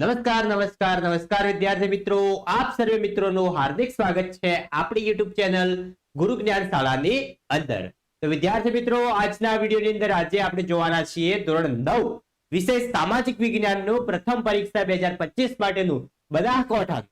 નમસ્કાર નમસ્કાર નમસ્કાર વિદ્યાર્થી મિત્રો. આપ સર્વે મિત્રોનું હાર્દિક સ્વાગત છે આપણી યુટ્યુબ ચેનલ ગુરુ જ્ઞાન શાળાની અંદર. તો વિદ્યાર્થી મિત્રો, આજના વિડીયોની અંદર આજે આપણે જોવાના છીએ ધોરણ નવ વિષય સામાજિક વિજ્ઞાનનું પ્રથમ પરીક્ષા બે હજાર પચીસ માટેનું બનાસકાંઠા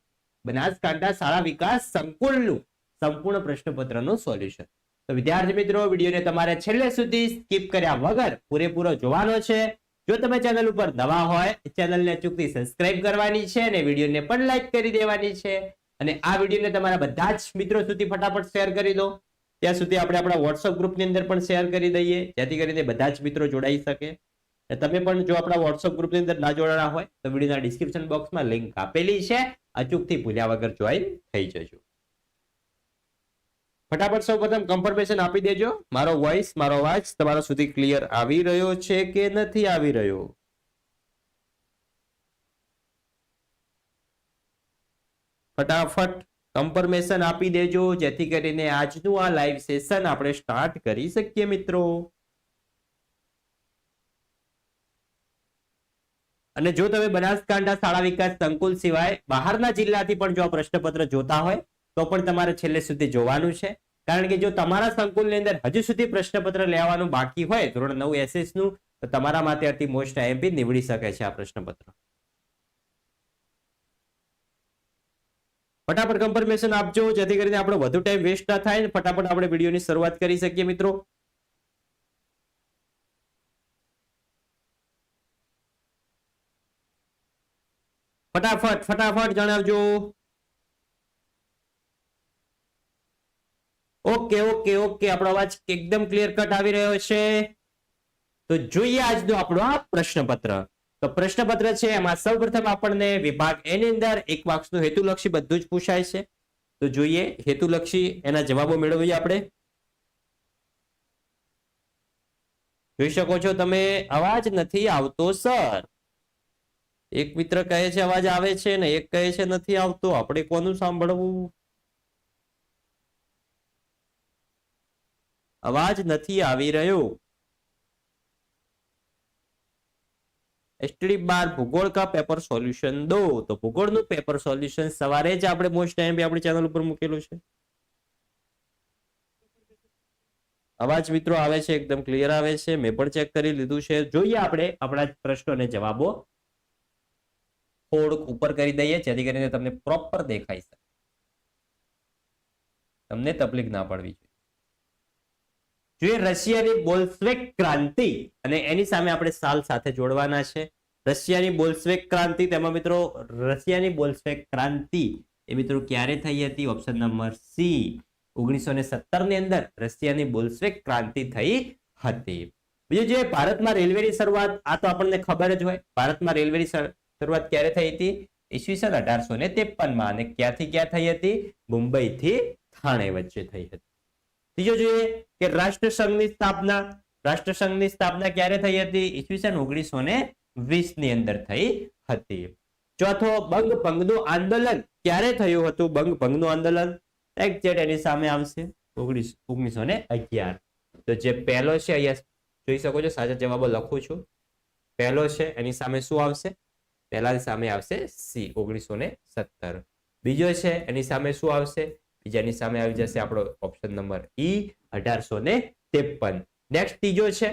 બનાસકાંઠા શાળા વિકાસ સંકુલનું સંપૂર્ણ પ્રશ્નપત્રનું સોલ્યુશન. તો વિદ્યાર્થી મિત્રો, વિડીયોને તમારે છેલ્લે સુધી સ્કીપ કર્યા વગર પૂરેપૂરો જોવાનો છે. જો તમે ચેનલ ઉપર નવા હોય, ચેનલને ચૂકતી સબસ્ક્રાઇબ કરવાની છે અને વિડીયોને પણ લાઈક કરી દેવાની છે. અને આ વિડીયોને તમારા બધા જ મિત્રો સુધી ફટાફટ શેર કરી દો. ત્યાં સુધી આપણે આપણા વોટ્સઅપ ગ્રુપની અંદર પણ શેર કરી દઈએ, જેથી કરીને બધા જ મિત્રો જોડાઈ શકે. તમે પણ જો આપણા વોટ્સઅપ ગ્રુપની અંદર ના જોડાણા હોય, તો વિડીયોના ડિસ્ક્રિપ્શન બોક્સમાં લિંક આપેલી છે. અચૂકથી ભૂલ્યા વગર જોઈન થઈ જજો. ફટાફટ સૌ પ્રથમ કન્ફર્મેશન આપી દેજો. મારો વોઇસ મારો અવાજ તમારા સુધી ક્લિયર આવી રહ્યો છે કે નથી આવી રહ્યો? ફટાફટ કન્ફર્મેશન આપી દેજો, જેથી કરીને આજનું આ લાઈવ સેશન આપણે સ્ટાર્ટ કરી શકીએ મિત્રો. અને જો તમે બનાસકાંઠા શાળા વિકાસ સંકુલ સિવાય બહારના જિલ્લાથી પણ જો આ પ્રશ્નપત્ર જોતા હોય તો પણ તમારે છેલ્લે સુધી જોવાનું છે. કારણ કે જો તમારા સંકુલની અંદર હજુ સુધી પ્રશ્નપત્ર લેવાનું બાકી હોય, ધોરણ નવ એસએસનું, તો તમારા માટે અતિ મોસ્ટ આઈએમપી નીવડી શકે છે આ પ્રશ્નપત્ર. ફટાફટ કન્ફર્મેશન આપજો, જેથી કરીને આપણો વધુ ટાઈમ વેસ્ટ ના થાય ફટાફટ આપણે વિડીયોની શરૂઆત કરી શકીએ મિત્રો. ફટાફટ ફટાફટ જણાવજો. ઓકે ઓકે ઓકે, આપણો અવાજ એકદમ ક્લિયર કટ આવી રહ્યો છે. તો જોઈએ આજનો આપણો આ પ્રશ્નપત્ર. તો પ્રશ્નપત્ર છે, એમાં સૌપ્રથમ આપણને વિભાગ એની અંદર એક વાક્સનું હેતુલક્ષી બધું જ પૂછાય છે. તો જોઈએ, હેતુલક્ષી એના જવાબો મેળવીએ આપણે. જોઈ શકો છો તમે, અવાજ નથી આવતો, સર. એક મિત્ર કહે છે, અવાજ આવે છે ને એક કહે છે, નથી આવતો. આપણે કોનું સાંભળવું? અવાજ નથી આવી રહ્યો. એસટીડી બાર ભૂગોળ કા પેપર સોલ્યુશન દો. તો ભૂગોળનું પેપર સોલ્યુશન સવારે જ આપણે મોસ્ટ ટાઈમ આપણી ચેનલ ઉપર મૂકેલું છે. અવાજ મિત્રો આવે છે, એકદમ ક્લિયર આવે છે. મેં પણ ચેક કરી લીધું છે. જોઈએ આપણે આપણા પ્રશ્નોને જવાબો. થોડુંક ઉપર કરી દઈએ, જેથી કરીને તમને પ્રોપર દેખાઈ શકે. તમને તકલીફ ના પડવી જોઈએ. જોઈએ, રશિયાની બોલ્સવેક ક્રાંતિ અને એની સામે આપણે સાલ સાથે જોડવાના છે. રશિયાની બોલ્સવેક ક્રાંતિ, તેમાં મિત્રો, રશિયાની બોલ્સવેક ક્રાંતિ એ મિત્રો ક્યારે થઈ હતી? ઓપ્શન નંબર સી ઓગણીસો ને અંદર રશિયાની બોલ્સવેક ક્રાંતિ થઈ હતી. બીજું જે ભારતમાં રેલવેની શરૂઆત, આ તો આપણને ખબર જ હોય, ભારતમાં રેલવેની શરૂઆત ક્યારે થઈ હતી? ઈસવીસન અઢારસો ને ત્રેપનમાં અને ક્યાંથી ક્યાં થઈ હતી? મુંબઈ થી થાણે વચ્ચે થઈ હતી. ત્રીજો જોઈએ કે રાષ્ટ્રસંઘની સ્થાપના રાષ્ટ્રસંઘની સ્થાપના ક્યારે થઈ હતી? ઈસવીસન ઓગણીસો ને વીસની અંદર થઈ હતી. ચોથો બંગ ભંગનું આંદોલન ક્યારે થયું હતું? બંગ ભંગનું આંદોલન એક્ઝેટ એની સામે આવશે, ઓગણીસ, ઓગણીસો ને અગિયાર. તો જે પહેલો છે, અહીંયા જોઈ શકો છો, સાચા જવાબો લખું છું. પહેલો છે, એની સામે શું આવશે? પહેલાની સામે આવશે સી, ઓગણીસો ને સત્તર. બીજો છે, એની સામે શું આવશે? બીજાની સામે આવી જશે આપણો ઓપ્શન નંબર ઈ અઢારસો ને ત્રેપન. નેક્સ્ટ ત્રીજો છે.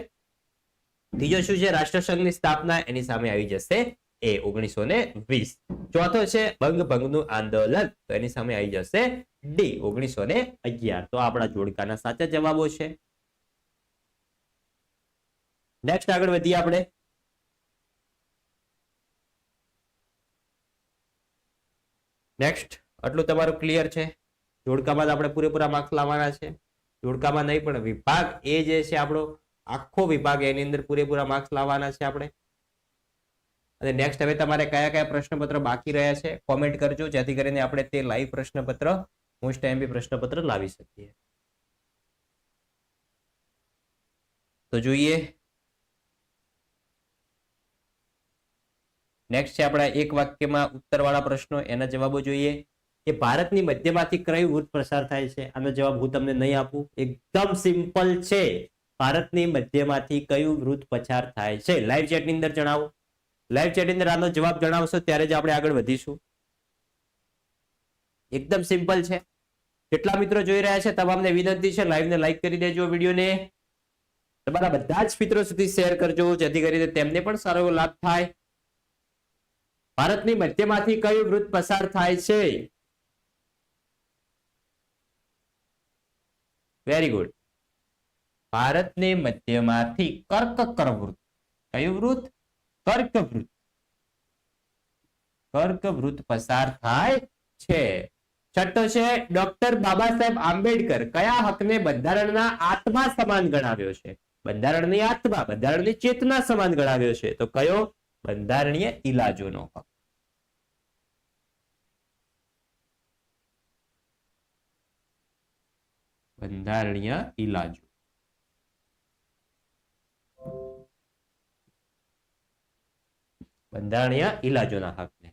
ત્રીજો શું છે? રાષ્ટ્રસંઘની સ્થાપના એની સામે આવી જશે એ ઓગણીસો ને વીસ. ચોથો છે, બંગ ભંગનું આંદોલન. તો એની સામે આવી જશે ડી ઓગણીસો ને અગિયાર. તો આપણા જોડકાના સાચા જવાબો છે. નેક્સ્ટ આગળ વધીએ આપણે. નેક્સ્ટ આટલું તમારું ક્લિયર છે? જોડકામાં આપણે પૂરેપૂરા માર્ક્સ લાવવાના છે. જોડકામાં નહીં, પણ વિભાગ એ જે છે આપણો, આખો વિભાગ એની અંદર પૂરેપૂરા માર્ક્સ લાવવાના છે આપણે. અને નેક્સ્ટ હવે તમારે કયા કયા પ્રશ્નપત્ર બાકી રહ્યા છે કોમેન્ટ કરજો, જેથી કરીને આપણે તે લાઈવ પ્રશ્નપત્ર મોસ્ટ એમબી પ્રશ્નપત્ર લાવી શકીએ. તો જોઈએ. નેક્સ્ટ છે આપણા એક વાક્યમાં ઉત્તરવાળા પ્રશ્નો, એના જવાબો જોઈએ. કે ભારતની મધ્યમાંથી કયું વૃત્ત પ્રસાર થાય છે? આનો જવાબ હું તમને નહીં આપું. એકદમ સિમ્પલ છે. ભારતની મધ્યમાંથી કયું વૃત્ત પસાર થાય છે? લાઈવ ચેટની અંદર જણાવો. લાઈવ ચેટની અંદર આનો જવાબ જણાવશો, ત્યારે જ આપણે આગળ વધીશું. એકદમ સિમ્પલ છે. કેટલા મિત્રો જોઈ રહ્યા છે, તમામને વિનંતી છે લાઈવને લાઈક કરી દેજો વિડીયોને. તમારા બધા જ મિત્રો સુધી શેર કરજો, જેથી કરીને તેમને પણ સારો એવો લાભ થાય. ભારતની મધ્યમાંથી કયું વૃત્ત પસાર થાય છે? વેરી ગુડ ભારતને મધ્યમાંથી કર્કકર વૃત્ત કયું વૃત્ત? કર્ક વૃત્ત કર્ક વૃત્ત પસાર થાય છે. છઠ્ઠો છે, ડોક્ટર બાબા સાહેબ આંબેડકર કયા હકને બંધારણના આત્મા સમાન ગણાવ્યો છે? બંધારણની આત્મા, બંધારણની ચેતના સમાન ગણાવ્યો છે. તો કયો? બંધારણીય ઇલાજોનો હક. બંધારણીય ઇલાજો બંધારણીય ઇલાજોના હકને.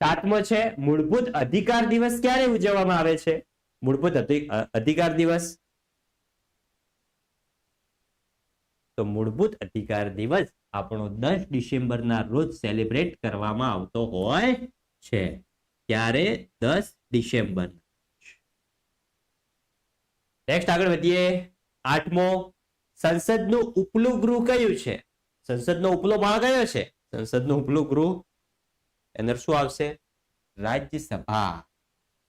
સાતમો છે, મૂળભૂત અધિકાર દિવસ ક્યારે ઉજવવામાં આવે છે? મૂળભૂત અધિકાર દિવસ? તો મૂળભૂત અધિકાર દિવસ આપણો દસ ડિસેમ્બરના રોજ સેલિબ્રેટ કરવામાં આવતો હોય છે. ત્યારે દસ ડિસેમ્બર. નેક્સ્ટ આગળ વધીએ. આઠમો, સંસદનું ઉપલું ગૃહ કયું છે? સંસદનો ઉપલો માળ કયો છે? સંસદનું ઉપલું ગૃહ અંદર શું આવશે? રાજ્યસભા.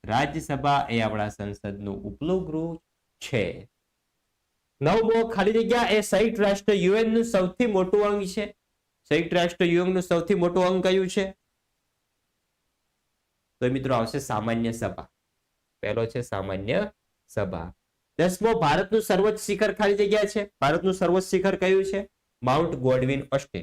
રાજ્યસભા એ આપણા સંસદનું ઉપલું ગૃહ છે. નવમો, ખાલી જગ્યા એ સંયુક્ત રાષ્ટ્ર યુએનનું સૌથી મોટું અંગ છે. સંયુક્ત રાષ્ટ્ર યુએનનું સૌથી મોટું અંગ કયું છે? તો મિત્રો આવશે સામાન્ય સભા. પહેલો છે સામાન્ય સભા. દસમો, ભારતનું સર્વોચ્ચ શિખર ખાલી જગ્યા છે. ભારતનું સર્વોચ્ચ શિખર કયું છે? માઉન્ટ ગોડવિન અસ્ટે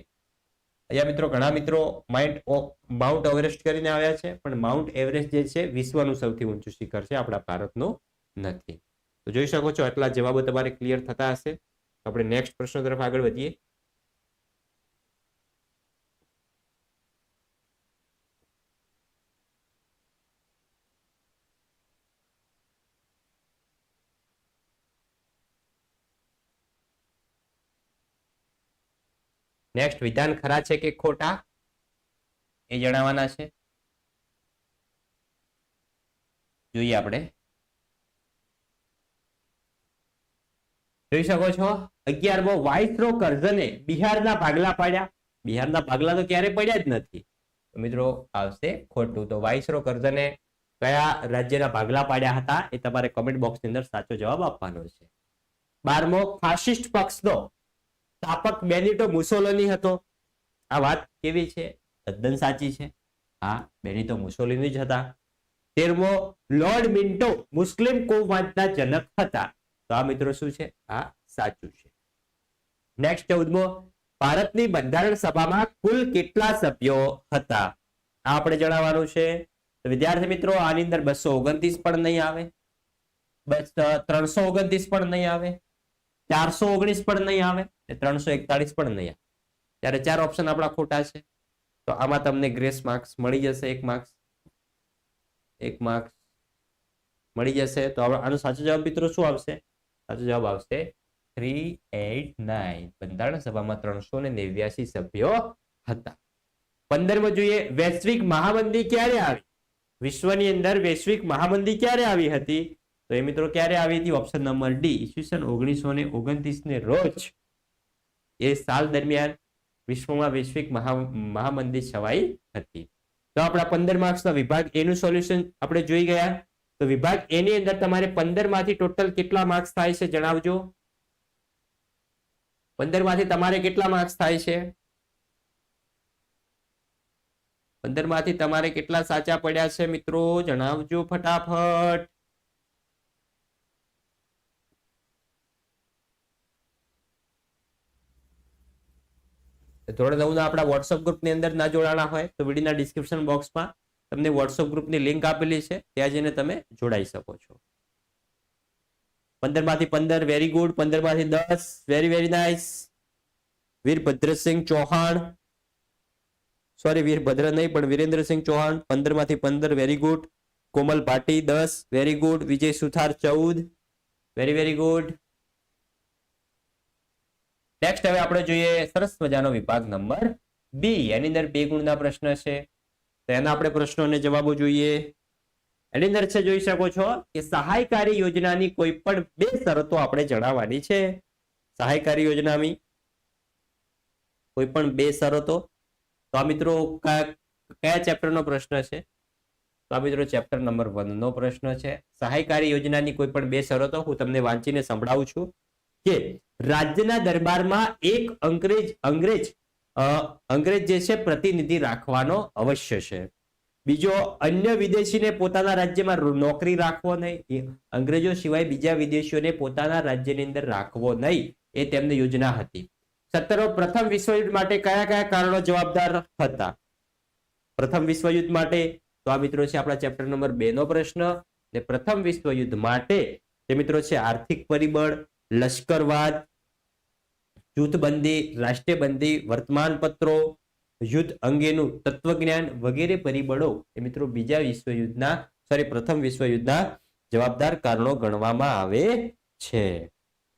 અહીંયા મિત્રો, ઘણા મિત્રો માઇન્ટ માઉન્ટ એવરેસ્ટ કરીને આવ્યા છે, પણ માઉન્ટ એવરેસ્ટ જે છે, વિશ્વનું સૌથી ઊંચું શિખર છે, આપણા ભારતનું નથી. તો જોઈ શકો છો, આટલા જવાબો તમારે ક્લિયર થતા હશે. આપણે નેક્સ્ટ પ્રશ્ન તરફ આગળ વધીએ. નેક્સ્ટ વિધાન ખરા છે કે ખોટા? એ જણાવવાના છે. જોઈએ આપણે. જોઈ શકો છો? અગિયારમો વાઇસરો કરઝને બિહારના ભાગલા પાડ્યા. બિહારના ભાગલા તો ક્યારે પડ્યા જ નથી. મિત્રો, આવશે ખોટું. તો વાઇસરો કરઝને કયા રાજ્યના ભાગલા પાડ્યા હતા એ તમારે કમેન્ટ બોક્સની અંદર સાચો જવાબ આપવાનો છે. બારમો ફાસિસ્ટ પક્ષનો સ્થાપક બેનિટો મુસોલોની હતો. આ વાત કેવી છે? તદ્દન સાચી છે. હા, બેનિટો મુસોલિની જ હતા. તેરમો, લોર્ડ મિન્ટો મુસ્લિમ કૌમાતના જનક હતા. તો આ મિત્રો શું છે? આ સાચું છે. નેક્સ્ટ ચૌદમો, ભારતની બંધારણ સભામાં કુલ કેટલા સભ્યો હતા? આ આપણે જણાવવાનું છે. તો વિદ્યાર્થી મિત્રો, આની અંદર બસો ઓગણત્રીસ પણ નહીં આવે. બસ, ત્રણસો ઓગણત્રીસ પણ નહીં આવે. ચારસો ઓગણીસ પણ નહીં આવે ત્રણસો એકતાળીસ પણ નહીં આવે. ત્યારે ચાર ઓપ્શન આપણા ખોટા છે. તો આમાં તમને ગ્રેસ માર્ક્સ મળી જશે, એક માર્ક્સ એક માર્ક્સ મળી જશે. તો આનો સાચો જવાબ મિત્રો શું આવશે? સાચો જવાબ આવશે થ્રી એટ નાઇન બંધારણ સભામાં ત્રણસો ને નેવ્યાસી સભ્યો હતા. પંદરમાં જોઈએ, વૈશ્વિક મહામંદી ક્યારે આવી? વિશ્વની અંદર વૈશ્વિક મહામંદી ક્યારે આવી હતી? તો એ મિત્રો ક્યારે આવી હતી? ઓપ્શન નંબર ડી ઈસવીસન ઓગણીસો ને ઓગણત્રીસ ને રોજ એ સાલ દરમિયાન વિશ્વમાં વૈશ્વિક મહા, મહામંદી છવાઈ હતી. તો આપણા પંદર માર્ક્સના વિભાગ એનું સોલ્યુશન આપણે જોઈ ગયા. તો વિભાગ એની અંદર તમારે પંદરમાંથી ટોટલ કેટલા માર્ક્સ થાય છે જણાવજો. પંદરમાંથી તમારે કેટલા માર્ક્સ થાય છે? પંદરમાંથી તમારે કેટલા સાચા પડ્યા છે મિત્રો? જણાવજો ફટાફટ. ધોરણ નવ ના આપણા વોટ્સઅપ ગ્રુપની અંદર ના જોડાણા હોય તો વિડીયોના ડિસ્ક્રિપ્શન બોક્સમાં તમને વોટ્સઅપ ગ્રુપની લિંક આપેલી છે. ત્યાં જઈને તમે જોડાઈ શકો છો. પંદરમાંથી પંદર વેરી ગુડ પંદરમાંથી દસ very very nice Virbhadrasinh Chauhan. Sorry Virbhadra નહીં, પણ વિરેન્દ્રસિંહ ચૌહાણ. પંદરમાંથી પંદર વેરી ગુડ કોમલ ભાટી, દસ વેરી ગુડ વિજય સુથાર ચૌદ વેરી વેરી ગુડ નેક્સ્ટ હવે આપણે જોઈએ સરસ મજાનો વિભાગ નંબર બી એની અંદર બે ગુણના પ્રશ્ન છે. તો એના આપણે પ્રશ્નોને જવાબો જોઈએ. એની અંદર છે, જોઈ શકો છો કે સહાયકારી યોજનાની કોઈ પણ બે શરતો આપણે જણાવવાની છે. સહાયકારી યોજનાની કોઈ પણ બે શરતો. તો આ મિત્રો કયા ચેપ્ટરનો પ્રશ્ન છે? તો આ મિત્રો ચેપ્ટર નંબર વન નો પ્રશ્ન છે. સહાયકારી યોજનાની કોઈ પણ બે શરતો હું તમને વાંચીને સંભળાવું છું. કે રાજ્યના દરબારમાં એક અંગ્રેજ અંગ્રેજ અંગ્રેજ જે છે પ્રતિનિધિ રાખવાનો અવશ્ય છે. બીજો, અન્ય વિદેશીને પોતાના રાજ્યમાં નોકરી રાખવો નહીં. અંગ્રેજો સિવાય બીજા વિદેશીઓને પોતાના રાજ્યની અંદર રાખવો નહીં. એ તેમની યોજના હતી. સત્તરો, પ્રથમ વિશ્વયુદ્ધ માટે કયા કયા કારણો જવાબદાર હતા? પ્રથમ વિશ્વયુદ્ધ માટે, તો આ મિત્રો છે આપણા ચેપ્ટર નંબર બે નો પ્રશ્ન. ને પ્રથમ વિશ્વયુદ્ધ માટે, તે મિત્રો છે આર્થિક પરિબળ લશ્કરવાદ, જૂથબંધી રાષ્ટ્રીયબંધી વર્તમાનપત્રો, યુદ્ધ અંગેનું તત્વજ્ઞાન વગેરે પરિબળો એ મિત્રો બીજા વિશ્વયુદ્ધના સોરી પ્રથમ વિશ્વયુદ્ધના જવાબદાર કારણો ગણવામાં આવે છે.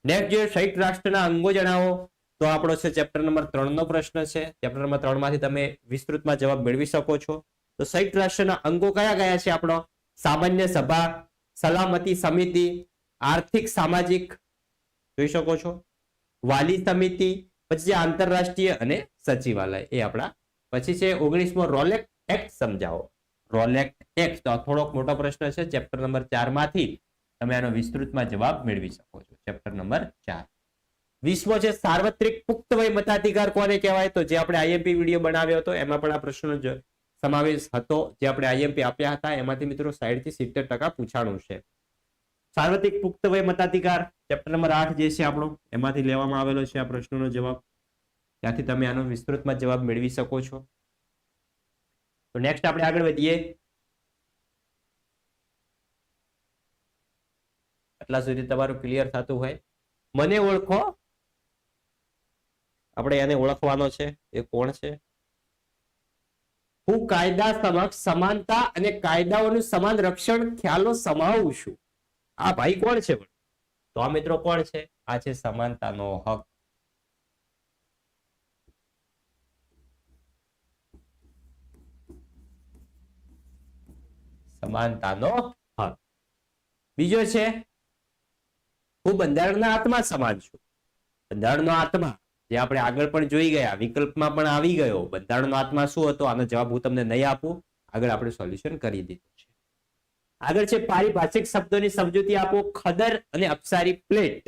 નેક્સ્ટ જે સંયુક્ત રાષ્ટ્રના અંગો જણાવો. તો આપણો છે ચેપ્ટર નંબર ત્રણ નો પ્રશ્ન છે. ચેપ્ટર નંબર ત્રણમાંથી તમે વિસ્તૃતમાં જવાબ મેળવી શકો છો. તો સંયુક્ત રાષ્ટ્રના અંગો કયા કયા છે આપણો? સામાન્ય સભા, સલામતી સમિતિ, આર્થિક, સામાજિક જોઈ શકો છો. વાલી સમિતિ, પછી છે આંતરરાષ્ટ્રીય અને સચિવાલય, એ આપણા પછી છે ઓગણીસમો રોલેક્ટ એક્ટ સમજાવો. રોલેક્ટ એક્ટ, તો થોડોક મોટો પ્રશ્ન છે. ચેપ્ટર નંબર ચારમાંથી તમે આનો વિસ્તૃતમાં જવાબ મેળવી શકો છો. ચેપ્ટર નંબર ચાર. વીસમો છે સાર્વત્રિક પુખ્ત વય મતાધિકાર કોને કહેવાય? તો જે આપણે આઈએમપી વીડિયો બનાવ્યો હતો, એમાં પણ આ પ્રશ્નનો સમાવેશ હતો. જે આપણે આઈએમપી આપ્યા હતા, એમાંથી મિત્રો સાઈઠથી સિત્તેર ટકા પૂછાણું છે. સાર્વત્રિક પુખ્ત વય મતાધિકાર ચેપ્ટર નંબર આઠ જે છે આપણો, એમાંથી લેવામાં આવેલો છે આ પ્રશ્નનો જવાબ. ત્યાંથી તમે આનો વિસ્તૃતમાં જવાબ મેળવી શકો છો. તો નેક્સ્ટ આપણે આગળ વધીએ. આટલા સુધી તમારું ક્લિયર થતું હોય. મને ઓળખો. આપણે એને ઓળખવાનો છે. એ કોણ છે? હું કાયદા સમક્ષ સમાનતા અને કાયદાઓનું સમાન રક્ષણ ખ્યાલો સમાવું છું. આ ભાઈ કોણ છે? તો આ મિત્રો કોણ છે? આ છે સમાનતાનો હક. સમાનતાનો હક. બીજો છે, હું બંધારણના આત્મા સમાન છું. બંધારણનો આત્મા, જે આપણે આગળ પણ જોઈ ગયા, વિકલ્પમાં પણ આવી ગયો. બંધારણનો આત્મા શું હતો? આનો જવાબ હું તમને નહીં આપું. આગળ આપણે સોલ્યુશન કરી દીધું છે. આગળ છે પારિભાષિક શબ્દોની સમજૂતી આપો. ખદર અને અપસારી પ્લેટ.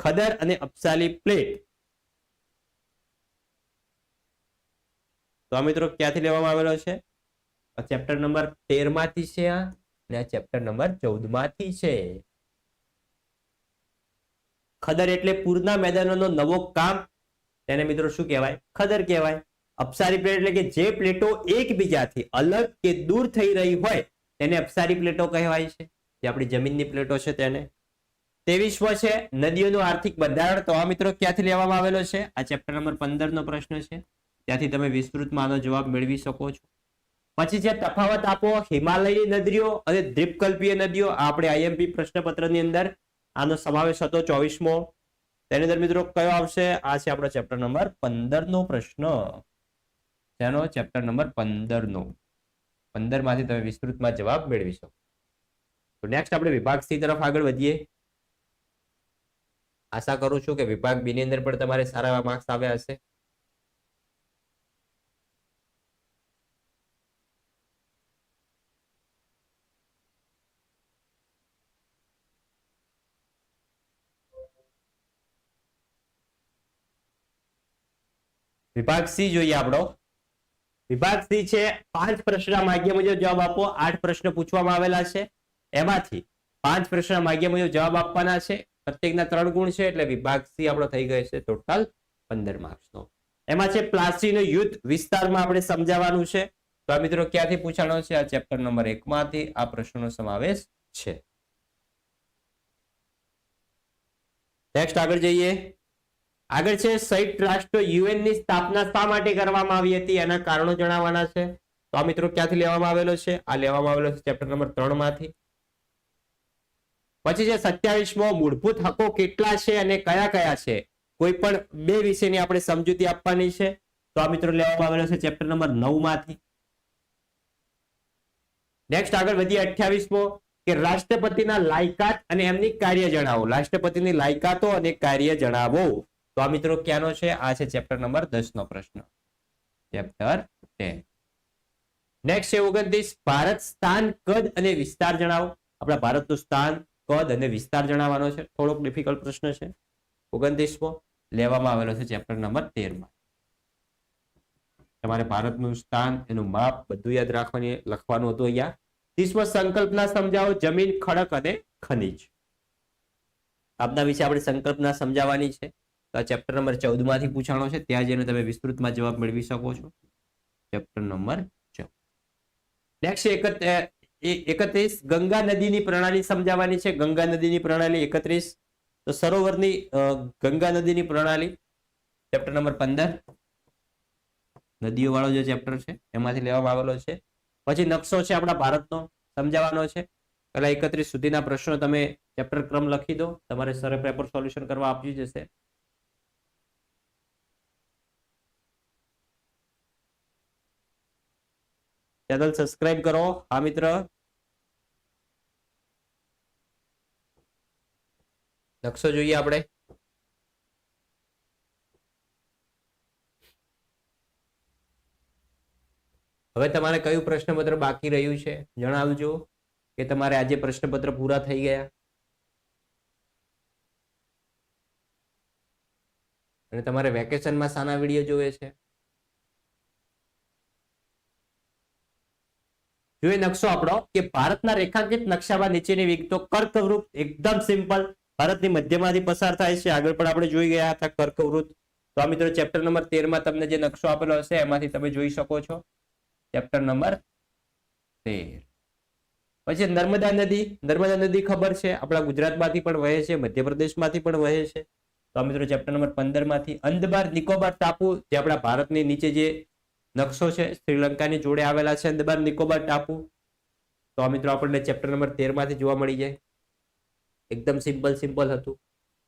ખદર અને અપસારી પ્લેટ. તો આ મિત્રો ક્યાંથી લેવામાં આવેલો છે? ચેપ્ટર નંબર તેરમાંથી છે આ, અને આ ચેપ્ટર નંબર ચૌદમાંથી છે. ખદર એટલે પૂરના મેદાનોનો નવો કામ. તેને મિત્રો શું કહેવાય? ખદર કહેવાય. અપસારી પ્લેટ એટલે કે જે પ્લેટો એકબીજાથી અલગ કે દૂર થઈ રહી હોય તેને અપસારી પ્લેટો કહેવાય છે, જે આપણી જમીનની પ્લેટો છે તેને. ત્રેવીસમો છે, નદીઓનું આર્થિક બંધારણ. તો આ મિત્રો ક્યાંથી લેવામાં આવેલો છે? આ ચેપ્ટર નંબર પંદર નો પ્રશ્ન છે. ત્યાંથી તમે વિસ્તૃતમાં આનો જવાબ મેળવી શકો છો. પછી જે તફાવત આપો. હિમાલયની નદીઓ અને દ્વીપકલ્પીય નદીઓ. આપણે આઈએમપી પ્રશ્નપત્રની અંદર આનો સમાવેશ હતો ચોવીસમો. તેની અંદર મિત્રો કયો આવશે? આ છે આપણો ચેપ્ટર નંબર પંદર નો પ્રશ્ન. તેનો ચેપ્ટર નંબર પંદર નો પંદરમાંથી તમે વિસ્તૃતમાં જવાબ મેળવી શકો. તો નેક્સ્ટ આપણે વિભાગ સી તરફ આગળ વધીએ. આશા કરું છું કે વિભાગ બી ની અંદર પણ તમારે સારા એવા માર્ક્સ આવ્યા હશે. વિભાગ સી જોઈએ આપણો. વિભાગ સી છે, પાંચ પ્રશ્ન માગ્યા મુજબ જવાબ આપો. આઠ પ્રશ્ન પૂછવામાં આવેલા છે. એમાંથી પાંચ પ્રશ્ન માગ્યા મુજબ જવાબ આપવાના છે. પ્રત્યેકના ત્રણ ગુણ છે એટલે વિભાગ સી આપણો થઈ ગયો છે ટોટલ પંદર માર્ક્સનો એમાં છે, પ્લાસીનું યુદ્ધ વિસ્તારમાં આપણે સમજાવવાનું છે. તો આ મિત્રો ક્યાંથી પૂછાણો છે? આ ચેપ્ટર નંબર એક માંથી આ પ્રશ્નનો સમાવેશ છે. નેક્સ્ટ આગળ જઈએ. આગળ છે, સંયુક્ત રાષ્ટ્ર યુએનની સ્થાપના શા માટે કરવામાં આવી હતી એના કારણો જણાવવાના છે. તો આ મિત્રો ક્યાંથી લેવામાં આવેલો છે? આ લેવામાં આવેલો છે ચેપ્ટર નંબર ત્રણમાંથી. પછી છે, સત્યાવીસમો, મૂળભૂત હકો કેટલા છે અને કયા કયા છે? કોઈ પણ બે વિષયની આપણે સમજૂતી આપવાની છે. તો આ મિત્રો લેવામાં આવેલો છે ચેપ્ટર નંબર નવમાંથી. નેક્સ્ટ આગળ વધીએ અઠ્યાવીસમો, કે રાષ્ટ્રપતિના લાયકાત અને એમની કાર્ય જણાવો. રાષ્ટ્રપતિની લાયકાતો અને કાર્ય જણાવો. તો આ મિત્રો ક્યાંનો છે? આ છે ચેપ્ટર નંબર દસ નો પ્રશ્ન. ચેપ્ટર ટેન નેક્સ્ટ છે ઓગણત્રીસ. ભારત સ્થાન, કદ અને વિસ્તાર જણાવો. આપણા ભારતનું સ્થાન, કદ અને વિસ્તાર જણાવવાનો છે. થોડોક ડિફિકલ્ટ પ્રશ્ન છે. ઓગણત્રીસમો લેવામાં આવેલો છે ચેપ્ટર નંબર તેરમાં. તમારે ભારતનું સ્થાન, એનું માપ બધું યાદ રાખવાની, લખવાનું હતું અહીંયા. ત્રીસમો, સંકલ્પના સમજાવો. જમીન, ખડક અને ખનિજ. આપના વિશે આપણે સંકલ્પના સમજાવવાની છે. તો આ ચેપ્ટર નંબર ચૌદમાંથી પૂછાણો છે. ત્યાં જઈને તમે વિસ્તૃતમાં જવાબ મેળવી શકો છો. ચેપ્ટર નંબર ચૌદ. નેક્સ્ટ એકત્રીસ, ગંગા નદીની પ્રણાલી સમજાવવાની છે. ગંગા નદીની પ્રણાલી એકત્રીસ. તો સરોવરની ગંગા નદીની પ્રણાલી ચેપ્ટર નંબર પંદર. નદીઓ વાળો જે ચેપ્ટર છે, એમાંથી લેવામાં આવેલો છે. પછી નકશો છે આપણા ભારતનો, સમજાવવાનો છે. પેલા એકત્રીસ સુધીના પ્રશ્નો તમે ચેપ્ટર ક્રમ લખી દો. તમારે સરે પેપર સોલ્યુશન કરવા આપી જશે. ચેનલ સબસ્ક્રાઇબ કરો. હા, મિત્ર? નકશો જોઈએ આપણે. હવે તમારે કયું પ્રશ્નપત્ર બાકી રહ્યું છે જણાવજો, કે તમારે આજે પ્રશ્નપત્ર પૂરા થઈ ગયા? અને તમારે વેકેશનમાં સાના વીડિયો જોવે છે? જોઈએ નકશો આપણો કે ભારતના રેખાંકિત નકશામાં નીચેની વિગતો કર્કવૃત એકદમ સિમ્પલ ભારતની મધ્યમાંથી પસાર થાય છે. આગળ પણ આપણે જોઈ ગયા હતા કર્કવૃત. તો આ મિત્રો ચેપ્ટર નંબર તેરમાં તમને જે નકશો આપેલો હશે, એમાંથી તમે જોઈ શકો છો. ચેપ્ટર નંબર તેર. પછી નર્મદા નદી. નર્મદા નદી ખબર છે. આપણા ગુજરાતમાંથી પણ વહે છે. મધ્યપ્રદેશમાંથી પણ વહે છે. તો આ મિત્રો ચેપ્ટર નંબર પંદરમાંથી અંદબાર નિકોબાર ટાપુ, જે આપણા ભારતની નીચે જે નકશો છે, શ્રીલંકાની જોડે આવેલા છે અંદમાન નિકોબાર ટાપુ. તો આ મિત્રો આપણને ચેપ્ટર નંબર તેરમાંથી જોવા મળી જાય. એકદમ સિમ્પલ સિમ્પલ હતું.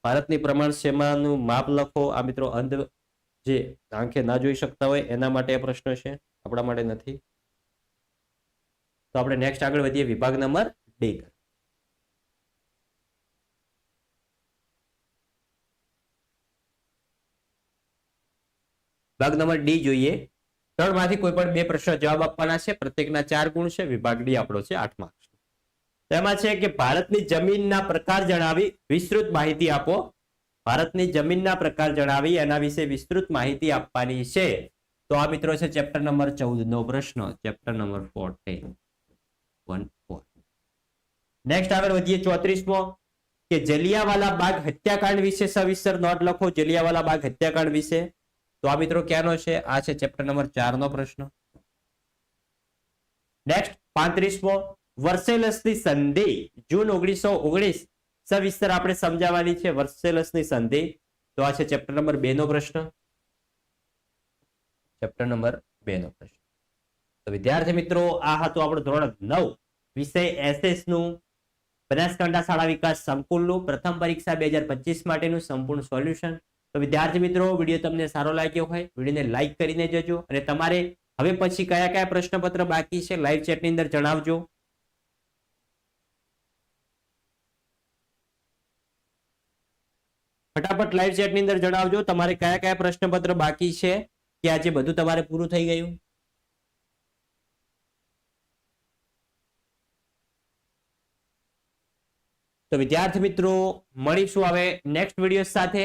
ભારતની પ્રમાણ સેમાનું માપ લખો. આ મિત્રો અંધ જે આંખે ના જોઈ શકતા હોય, એના માટે આ પ્રશ્ન છે. આપણા માટે નથી. તો આપણે નેક્સ્ટ આગળ વધીએ વિભાગ નંબર ડી વિભાગ નંબર ડી જોઈએ. ત્રણમાંથી કોઈ પણ બે પ્રશ્ન જવાબ આપવાના છે. પ્રત્યેકના ચાર ગુણ છે. વિભાગ ડી આપણો છે આઠ માર્ક્સ તેમાં છે કે ભારતની જમીનના પ્રકાર જણાવી વિસ્તૃત માહિતી આપો. ભારતની જમીનના પ્રકાર જણાવી, એના વિશે વિસ્તૃત માહિતી આપવાની છે. તો આ મિત્રો છે ચેપ્ટર નંબર ચૌદ નો પ્રશ્ન. Chapter number fourteen one four next આગળ વધીએ ચોત્રીસમો. કે જલિયાવાલા બાગ હત્યાકાંડ વિશે સવિસ્તર નોટ લખો. જલિયાવાલા બાગ હત્યાકાંડ વિશે. તો આ મિત્રો ક્યાંનો છે? આ છે ચેપ્ટર નંબર ચાર નો પ્રશ્ન. નેક્સ્ટ પાંત્રીસમો વર્સેલસની સંધિ, જૂન ઓગણીસો ઓગણીસ. સવિસ્તર આપણે સમજાવવાની છે વર્સેલસની સંધિ. તો આ છે ચેપ્ટર નંબર બે નો પ્રશ્ન. ચેપ્ટર નંબર બે નો પ્રશ્ન. તો વિદ્યાર્થી મિત્રો, આ હતું આપણું ધોરણ નવ. વિષય એસએસનું બનાસકાંઠા શાળા વિકાસ સંકુલનું પ્રથમ પરીક્ષા બે હજાર પચીસ માટેનું સંપૂર્ણ સોલ્યુશન. તો વિદ્યાર્થી મિત્રો, વીડિયો તમને સારો લાગ્યો હોય, વિડીયોને લાઈક કરીને જજો અને તમારે હવે પછી કયા કયા પ્રશ્નપત્ર બાકી છે લાઈવ ચેટની અંદર જણાવજો. ફટાફટ લાઈવ ચેટની અંદર જણાવજો, તમારે કયા કયા પ્રશ્નપત્ર બાકી છે, કે આજે બધું તમારે પૂરું થઈ ગયું? તો વિદ્યાર્થી મિત્રો, મળીશું હવે નેક્સ્ટ વીડિયો સાથે.